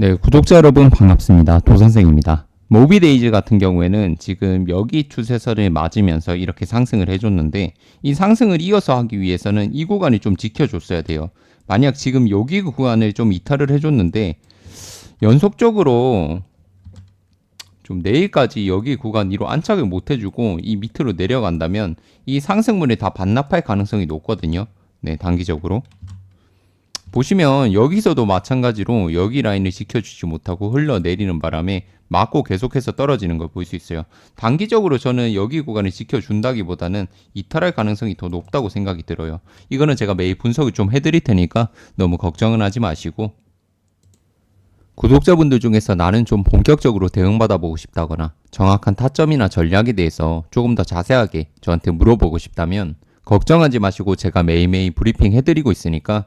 네, 구독자 여러분 반갑습니다. 도선생입니다. 모비데이즈 같은 경우에는 지금 여기 추세선을 맞으면서 이렇게 상승을 해줬는데 이 상승을 이어서 하기 위해서는 이 구간을 좀 지켜줬어야 돼요. 만약 지금 여기 구간을 좀 이탈을 해줬는데 연속적으로 좀 내일까지 여기 구간 위로 안착을 못 해주고 이 밑으로 내려간다면 이 상승물을 다 반납할 가능성이 높거든요. 네, 단기적으로. 보시면 여기서도 마찬가지로 여기 라인을 지켜주지 못하고 흘러내리는 바람에 맞고 계속해서 떨어지는 걸 볼 수 있어요. 단기적으로 저는 여기 구간을 지켜준다기보다는 이탈할 가능성이 더 높다고 생각이 들어요. 이거는 제가 매일 분석을 좀 해드릴 테니까 너무 걱정은 하지 마시고 구독자분들 중에서 나는 좀 본격적으로 대응받아보고 싶다거나 정확한 타점이나 전략에 대해서 조금 더 자세하게 저한테 물어보고 싶다면 걱정하지 마시고 제가 매일매일 브리핑 해드리고 있으니까